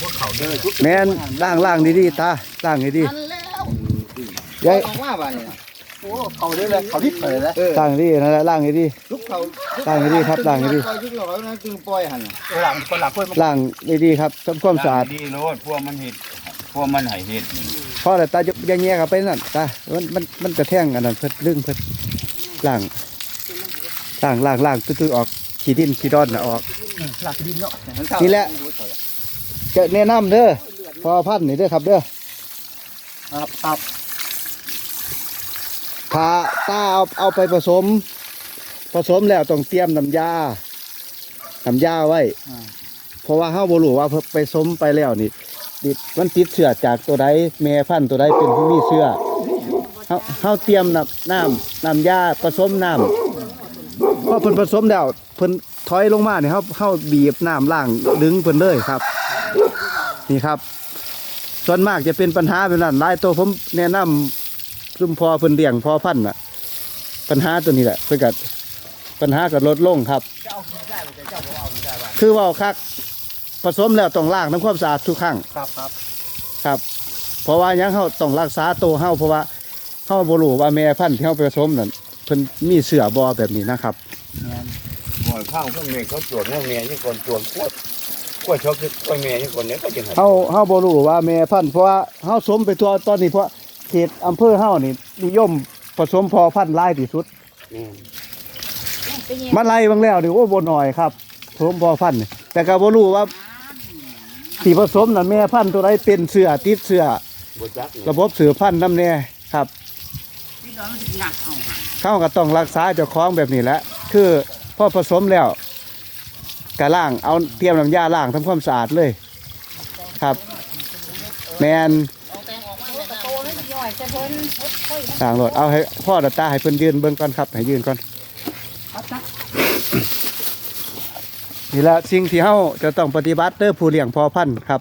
พวกเขาเด้อแม่นล่างล่างดีๆตาล่างดีนั่นแล้วๆยายออกมาบ้านนี่นะโอ้เขาเด้เลยเขาทิพย์เลยนะเออล่างดีนั่นแหละล่างดีลุกเขาล่างให้ดีครับล่างให้ดีปล่อยยุกหล่อแล้วนะจึงปล่อยหันน่ะหลังคนหลังคนมันล่างดีๆครับทำความสะอาดดีโลดพวกมันเห็ดพวกมันใหายเห็ดพอแต่ตาจะยังแย่กับไปนั่นตามันมันมันกระแทงอันนั้นเพิ่นลึงเพิ่นล่างล่างล่างล่างตื้อๆออกขี้ดินขี้ดอนน่ะออก หลักดินเนาะนี่แหละ จะแนะนำเด้อพอพันธุ์นี่เด้อครับเด้อครับครับถ้าตาเอาเอาไปผสม ผสมแล้วต้องเตรียมน้ำยาน้ำยาไว้ เพราะว่าเฮาบ่รู้ว่าไปผสมไปแล้วนี่ติดมันติดเชื้อจากตัวใดแม่พันธุ์ตัวใดเป็นผู้มีเชื้อเฮาเฮาเตรียมน้ำน้ำน้ำยาผสมน้ำพอเพิ่นผสมแล้วเพิ่นถอยลงมาเนี่ยเฮาเฮาบีบน้ำล้างดึงเพิ่นเลยครับ นี่ครับ ส่วนมากจะเป็นปัญหาแบบนั้นหลายตัวผมแนะนำซุ่มพอเพิ่นเลี้ยงพอพันธุ์น่ะ ปัญหาตัวนี้แหละเพื่อกัดปัญหาก็ลดลงครับ คือเว่าคักผสมแล้วต้องล้างทำความสะอาดทุกครั้งครับครับครับ เพราะว่าหยังเขาต้องรักษาตัวเฮาเพราะว่าเฮาบ่รู้ว่าแม่พันธุ์ที่เฮาไปผสมนั่นเพิ่นมีเสื้อบอแบบนี้นะครับหอยข้าวพวกเมย์เขาตรวจพวกเมียนี่คนตรวจขวด ขวดชกพวกเมียนี่คนเนี้ยก็จะหัดเฮาเฮาบ่รู้ว่าแม่พันธุ์เพราะว่าเฮาสมไปตัวตอนนี้เพราะเขตอำเภอเฮานี่นิยมผสมพอพันธุ์หลายที่สุดมันไล่บางแล้วนี่โอ้บ่น้อยครับผสมพอพันธุ์นี่แต่ก็บ่รู้ว่าที่ผสมนั่นแม่พันธุ์ตัวใดเป็นเสื้อติดเสื้อบจักเนี่ยระบบสืบพันธุ์น้ำแน่ครับเข้าก็ต้องรักษาเจ้าของแบบนี้แหละคือพอผสมแล้ว กะล่างเอาเตรียมน้ำยาล้างทำความสะอาดเลย ครับ แมนล้างรถเอาให้พ่อดตาให้เพิ่นยืนเบิ่งก่อนครับ ให้ยืนก่อนนี่แหละสิ่งที่เฮาจะต้องปฏิบัติเด้อผู้เลี้ยงพอพันธุ์ครับ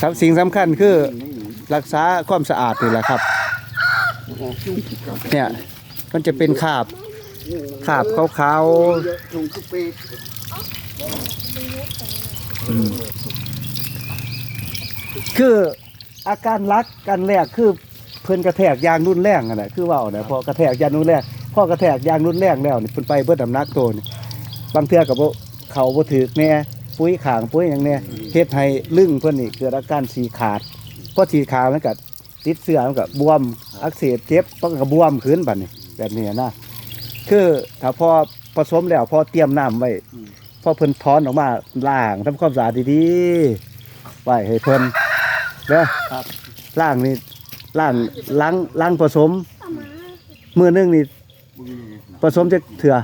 ครับสิ่งสำคัญคือรักษาความสะอาดนี่แหละครับ เนี่ยมันจะเป็นคาบ คราบขาวถุงคือปีกๆคืออาการรักกันแรกคือเพิ่นกระแทกยางรุนแรงอะนะคือว่าเอาน่ะพอกระแทกยางรุนแรงพอกระแทกยางรุนแรงแล้วนี่เพิ่นไปเบิดน้ำหนักตัวนี่บางเทื่อก็บ่เขาบ่ถือแน่ปุ้ยขางปุ้ยหยังแน่เฮ็ดให้ลึงเพิ่นนี่เกิดอาการสีขาดพอสีขาดมันก็ติดเสื้อมันก็บวมอักเสบเจ็บมันก็บวมขึ้นบัดนี้แบบนี้นะ คือถ้าพอผสมแล้วพอเตรียมน้ำไว้พอเพิ่นถอนออกมาล้างทำความสะอาดดีๆไว้ให้เพิ่นเด้อครับล้างนี่ล้างล้างล้างผสมมือหนึงนี่ผสมจะเถื่อ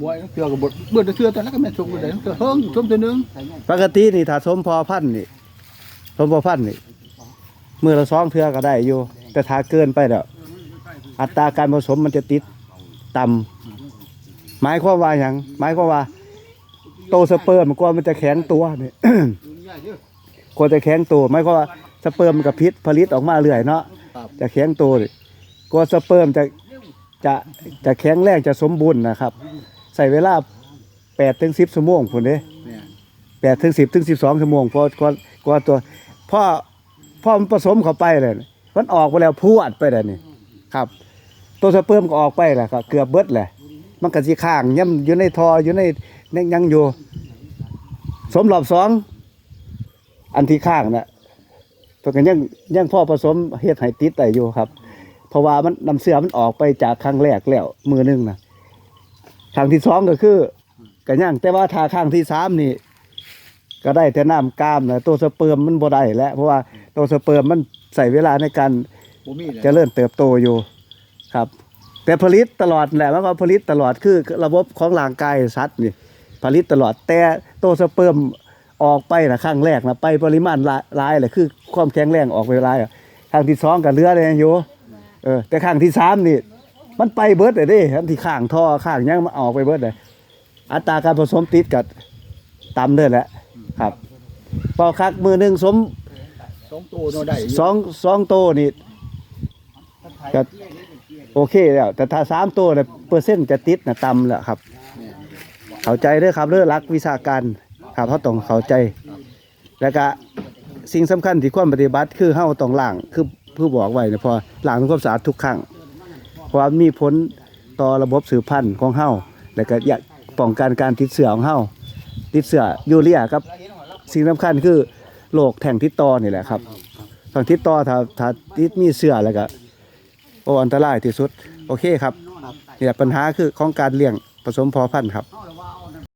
บัวเชื่อกับบดเบื่อจะเชื่อตอนนั้นก็แม่นชมกันเลยเชื่อเฮิงชมตัวนึงปกตินี่ถ้าสมพอพันธุ์นี่สมพอพันธุ์นี่มือละสองเทื่อก็ได้อยู่ แต่ถ้าเกินไปแล้วอัตราการผสมมันจะติด ต่ำหมายความว่าอย่างหมายความว่า โตสเปิร์มกว่ามันจะแข็งตัวนี่กว่าจะแข็งตัวหมายความว่าสเปิร์มมันกับพิษผลิตออกมาเรื่อยเนาะจะแข็งตัวนี่กว่าสเปิร์มจะจะจะแข็งแรงจะสมบูรณ์นะครับ ใส่เวลาแปดถึงสิบชั่วโมงพุ่นเด้แปดถึงสิบถึงสิบสองชั่วโมงพอกว่ากว่าตัวพ่อพ่อมันผสมเข้าไปเลยมันออกไปแล้วพรวดไปเลยนี่ครับ ตัวสเปิร์มก็ออกไปแหละครับเกือบเบิดแหละมันก็สิข้างย่ำอยู่ในทออยู่ในในยังอยู่ สมรอบสองอันที่ข้างน่ะเพิ่นก็ยังยังพ่อผสมเฮ็ดให้ติดได้อยู่ครับ เพราะว่ามันน้ำเสือมันออกไปจากครั้งแรกแล้วมือหนึงนะครั้งที่สองก็คือก็ยังแต่ว่าถ้าครั้งที่สามนี่ ก็ได้แต่น้ำกล้ามนะตัวสเปิร์มมันบ่ได้แล้วเพราะว่าตัวสเปิร์มมันใส่เวลาในการบ่มีเลยเจะเริ่มเติบโตอยู่ ครับ แต่ผลิตตลอดแหละมันก็ผลิตตลอดคือระบบของร่างกายสัตว์นี่ผลิตตลอดแต่โตวสเปิร์มออกไปนะครั้งแรกนะไปปริมาณหลายหลายเลยคือความแข็งแรงออกไปหลายอะครั้งที่สองกับเรือเลยอยู่เออแต่ครั้งที่สามนี่ มันไปเบิดเลยเดิครั้งที่ข้างท่อข้างหยังมันออกไปเบิดเลยอัตราการผสมติดกับต่ำเด้อแหละครับพอคักมือหนึ่งสมสองตัวเนาะได้สองสองโตวนี่ก็ โอเคแล้ว แต่ถ้าสามโตวเนี่ยเปอร์เซ็นต์จะติดนะต่ำแล้วครับ เข้าใจเด้อครับเรื่องรักวิชาการครับเขาต้องเข้าใจ แล้วก็สิ่งสำคัญที่ควรปฏิบัติคือเฮาต้องล้างคือผู้บอกไว้เนะพอล้างทำความสะอาดทุกครั้งเพราะว่ามีผลต่อระบบสืบพันธุ์ของเฮาแล้วก็อยากป้องกันการติดเชื้อของเฮาติดเชื้อยูเรียครับ สิ่งสำคัญคือโรคแทงทิศต่อนี่แหละครับทางทิศต่อถ้าถ้าติดมีเชื้อแล้วก็ โอ้อันตรายที่สุด โอเคครับนี่แหละปัญหาคือของการเลี้ยงผสมพอพันธุ์ครับเอาละว